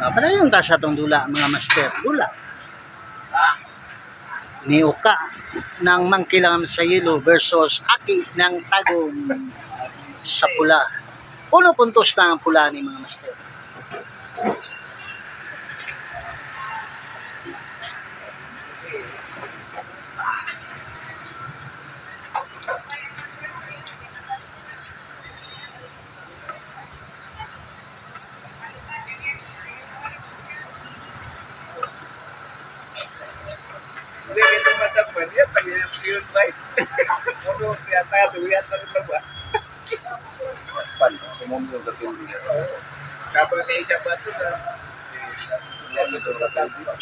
Uh, padayon ta sa tong dula mga master. Dula. Ni Uka ng Mangkilangan sa Yelo versus Aki ng Tagum sa pula. Uno puntos na ang pula ni mga master. Tuloy. Kapag may isa ba ito na? Yan, ito matapad.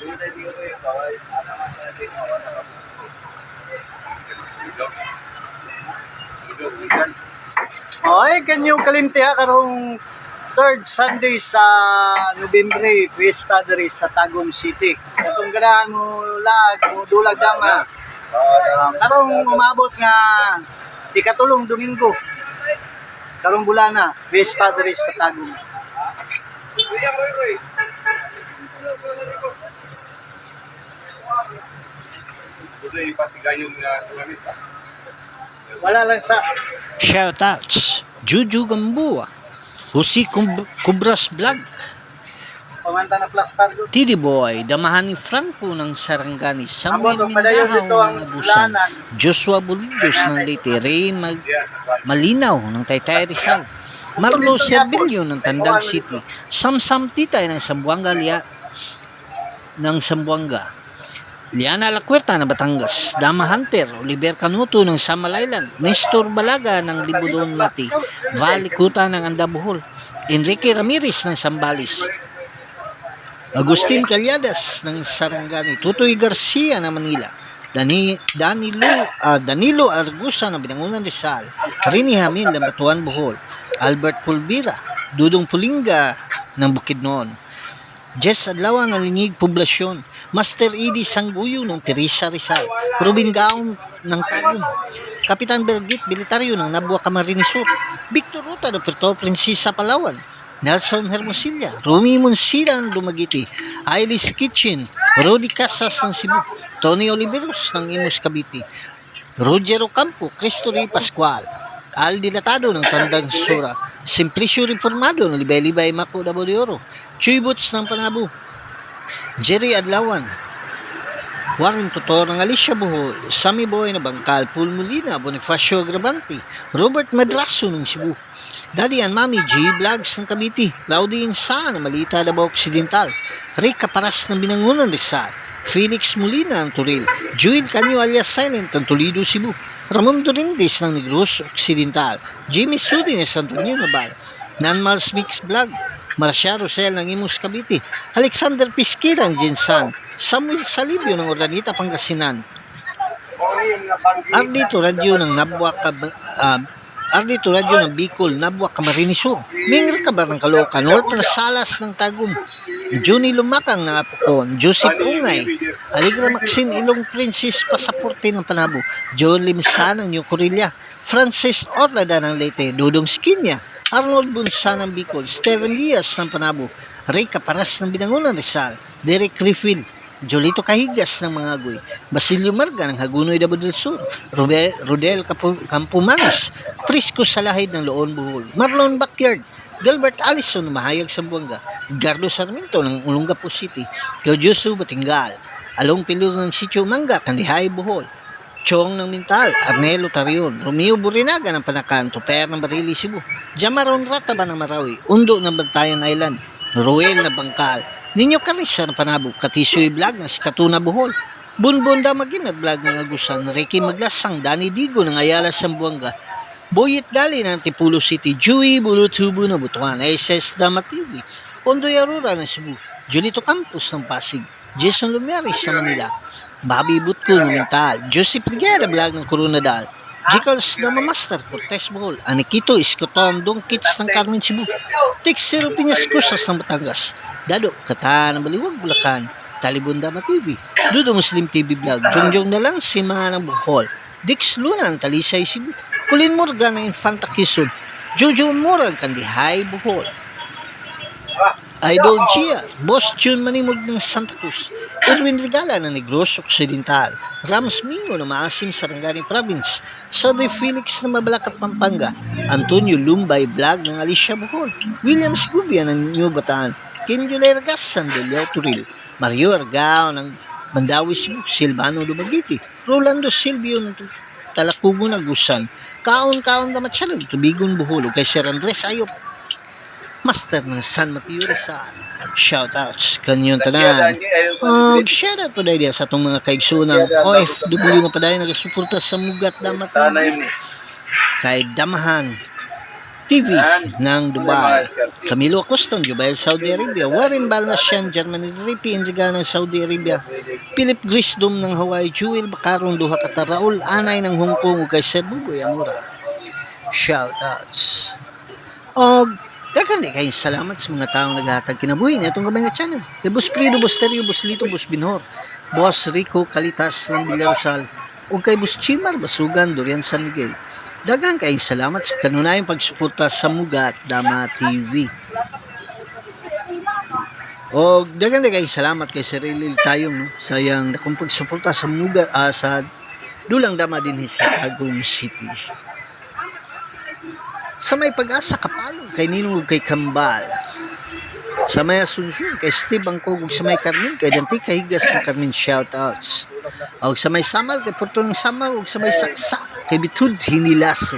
Hindi na di ko yung kawal. Ano man natin, kawal na Ito. Ito, ito. Oy, kanyo kalimti ha karong third Sunday sa Nobyembre, Fiesta diri sa Tagum City. Katong ganahan mo lag, mo dulag dama. Karong umabot nga ikatulong Domingo. Karong bulana, Fiesta diri sa Tagum. Wala lang sa Shoutouts, Juju Gamboa, Jose Cub- Cubras Vlog, pamanta na plastar do. Tidi Boy, Damahan ni Franco ng Sarangani, Samuel ang ng Agusan. Joshua Bulidios ng Leyte, Ray Mag- Malinaw ng Taytay Rizal, Marlo Servilio ng Tandag City, Samsam Titay ng Sambuanga Lia ng Sambuanga, Liana Lacuerta ng Batangas, Dama Hunter, Oliver Canuto ng Samal Island, Nestor Balaga ng Libudon Mati, Vali Kuta ng Andabuhol, Enrique Ramirez ng Sambales, Agustin Calyadas ng Sarangani, Tutoy Garcia ng Manila, Dani, Danilo, ah, Danilo Argusa ng Binangunan Rizal, Rini Hamil ng Batuan Bohol, Albert Pulvira, Dudong Pulinga ng Bukidnon, Jess Adlawan ng Lingig Poblasyon, Master Edie Sangguyo ng Teresa Rizal, Rubin Gaon ng Tagum, Kapitan Bergit Militaryo ng Nabua Camarines Sur, Victor Ruta ng Puerto Princesa Palawan, Nelson Hermosilla, Rumi Monsila Dumagiti, Ailis Kitchen, Rudy Casas ng Cebu, Tony Oliveros ng Imus Cavite, Roger Ocampo, Cristo Rey Pascual, Al Dilatado ng Tandang Sura, Simplicio Reformado ng Libay-Libay Mako Dabo de Oro, Chuy Boots ng Panabu, Jerry Adlawan, Warren Tutor ng Alicia Bohol, Sammy Boy na Bangkal, Paul Molina, Bonifacio Grabanti, Robert Madraso ng Cebu, Daddy and Mami G Vlogs ng Cavite, Claudine Sa ng Malita Davao Occidental, Rick Caparas ng Binangunan Rizal, Felix Molina ng Turil, Joel Canyo alias Silent ng Toledo, Cebu, Ramon Dorindes ng Negros Occidental, Jimmy Sudi ng Santo Niño Naval, Nanmals Mix Vlog, Marcia Rosel ng Imus Cavite, Alexander Pisquira ng Jinsan, Samuel Salibio ng Ordanita Pangasinan, Ardito Radio ng Nabwa Cab ah, Ardito Radio ng Bicol, Nabwa Camarines Sur, Mingr Kabar ng Caloocan, Walter Salas ng Tagum, Juni Lumakang ng Apocon, Joseph Ungay, Aligra Maxine Ilong Princess Pasaporte ng Panabo, Joe Limsa ng New Corilla, Francis Orlada ng Leyte, Dudong Skinya, Arnold Bunsa ng Bicol, Steven Diaz ng Panabo, Ray Caparas ng Binangunan Rizal, Derek Refill, Jolito Kahigas ng mga agoy, Basilio Marga ng Hagunoy Dabo del Sur, Rube, Rodel Campumanes, Prisco Salahid ng Loon Buhol, Marlon Backyard, Gilbert Allison ng Mahayag Sambuanga, Edgardo Sarmiento ng Olongapo City, Claudioso Batingal, Along Pilur ng Sitio Manga, Kandihay Bohol, Chong ng Mintal, Arnelo Tarion, Romeo Burinaga ng Panakan, Tuper ng Barili Cebu, Jamaron Rataba ng Marawi, Undo ng Bantayan Island, Ruel na Bangkal, Ninyo Carissa ng Panabo, Katisoy Vlog ng Sikatuna Bohol, Bunbon Damagim at Vlog ng Agusan, Ricky Maglasang, Dani Digo ng Ayala Sambuanga, Boyet Gali ng Tipulo City, Joey Bulutubo ng Butuan, SS Dama TV, Ondoy Arura ng Cebu, Julito Campos ng Pasig, Jason Lumiaris sa Manila, Bobby Butko ng Mental, Joseph Ligera Vlog ng Coronadal, Jicals na Master Cortez Bohol, Anikito Iskoton Dong Kids ng Carmen Cebu, Tixero Piñas Kusas ng Batangas, Dado Kata ng Baliwag Bulacan, Talibon Dama TV, Dudo Muslim TV Vlog, Jongjong na lang si Manang Bohol, Dix Luna ang Talisay Cebu, Kulin Morgan ng Infanta Quezon, Jojo Murag Kandihay Bohol, Idol Gia, Boss June Manimog ng Santa Cruz, Erwin Regala ng Negros Occidental, Rams Mingo ng Maasim Sarangani Province, Sode Felix ng Mabalacat Pampanga, Antonio Lumbay Vlog ng Alicia Bohol, Williams Gubia ng New Bataan, Kenjo Lergas ng Delio Turil, Mario Argao ng Mandawi Cebu, Silvano Dumagiti, Rolando Silvio ng Talakugo Nagusan, Kaon-Kaon na Matsyalog, Tubigon Bohol, kay Sir Andres Ayop, Master ng San Mateo Rizal. Shoutouts kanyang tanan. Og shoutout po dahil sa itong mga kaigsunang OFW mo pa dahil nagasuporta sa Mugat Damat kay Damahan TV ng Dubai. Camilo Acoston, Dubai, Saudi Arabia. Warren Balnasyan, Germany. Ripi Indiga ng Saudi Arabia. Philip Grisdom ng Hawaii. Jewel Bacarong Duha Kata. Raul Anay ng Hong Kong. ug kay Sir Bugoy Amura. Shoutouts. Og Dagan di kayo salamat sa mga taong naghatag kinabuhi na itong gamay nga channel. Kay Boss Prido, Boss Terio, Boss Lito, Boss Binhor, Boss Rico Kalitas ng Villarosal, o kay Boss Chimar Basugan, Durian San Miguel. Dagan kayo salamat sa kanunayang pagsuporta sa Mugat Dama TV. O dagan di kayo salamat kay Sir Elil Tayong no, sayang nakong pagsuporta sa Mugat ah, sa Dulang Dama din sa Tagum City sa may pag-asa kapalong kay Ninong kay Kambal. Sa may Asunsyon kay Steve Angkog ug sa may Carmen kay Danti Kahigas ng Carmen shoutouts. Ug sa may Samal kay Porto ng Samal ug sa may Saksa kay Bitud Hinilaso.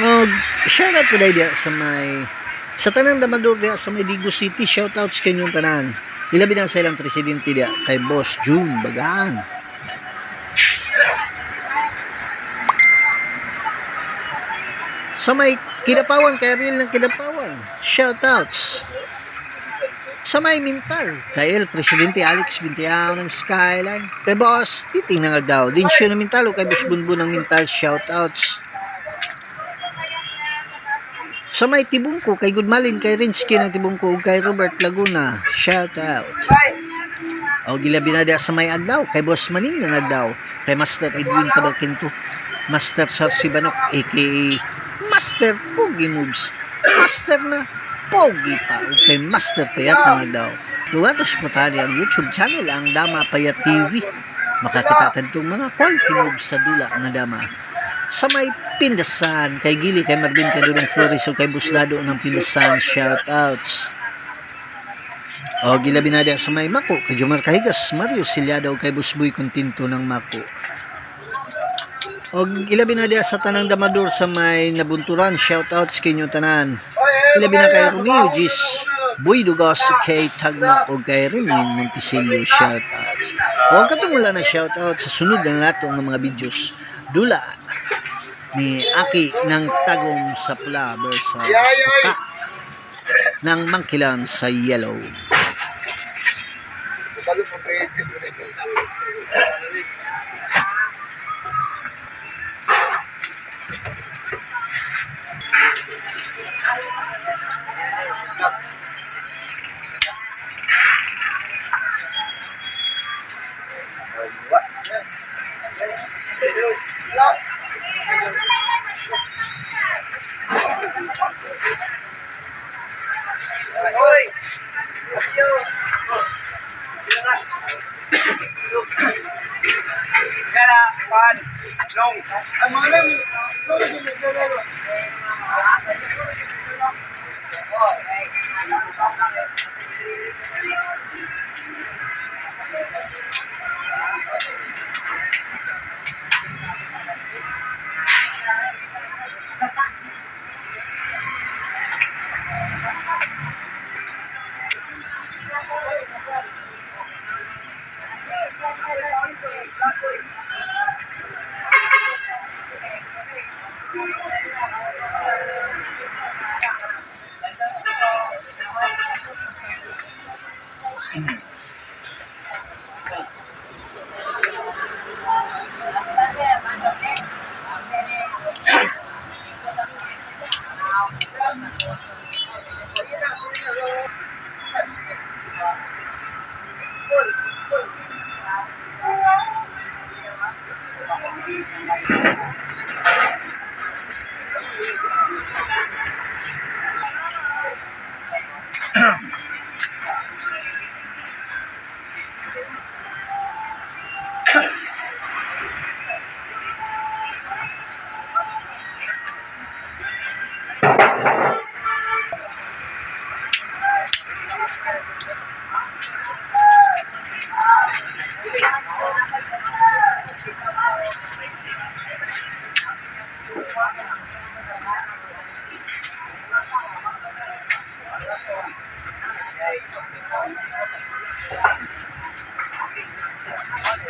Ug shoutout po dahil sa may sa tanang damador diya sa may Digo City shoutouts kay inyong tanan. Ilabi na sa ilang presidente diya kay Boss June Bagaan sa may Kidapawan, kay Ariel ng Kidapawan. Shoutouts. Sa may Mintal, kay El Presidente Alex Bintiao ng Skyline. Kay Boss Titing ng Agdao. Din siya ng Mintal o kay Boss Bunbun ng Mintal. Shoutouts. Sa may Tibungko, kay Goodmalin, kay Rinsky ng Tibungko, kay Robert Laguna. Shoutout. O gilabi na dia sa may Agdao, kay Boss Maning ng Agdao, kay Master Edwin Cabalquento, Master Sarsi Banok, aka Master Pogi Moves. Master na Pogi pa. O kay Master Payat na daw. Tuwatos po tayo ang YouTube channel ang Dama Payat TV. Makakita tayo itong mga quality moves sa dula nga dama. Sa may Pindasan, kay Gili, kay Marvin, kay Durong Flores, o kay Buslado ng Pindasan, shoutouts. O gilabi na diya sa may Mako, kay Jomar Kahigas, Mario Silyado, kay Busboy Continto ng Mako. Og ilabi na diya sa tanang damador sa may nabunturan, shoutouts kay inyo tanan. Ilabi na kay Romeo Gis, Boy Dugos, kay Tagma o kay Remin Monticelio, shoutouts. O katong wala na shoutouts sa sunod ng lato ng mga videos. Dula ni Aki ng Tagong sa Pula versus Paka ng Mangkilam sa Yellow.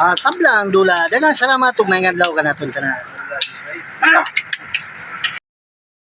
Ah, tabla ang dula. Daghang salamat ug may adlaw ka naton tanan.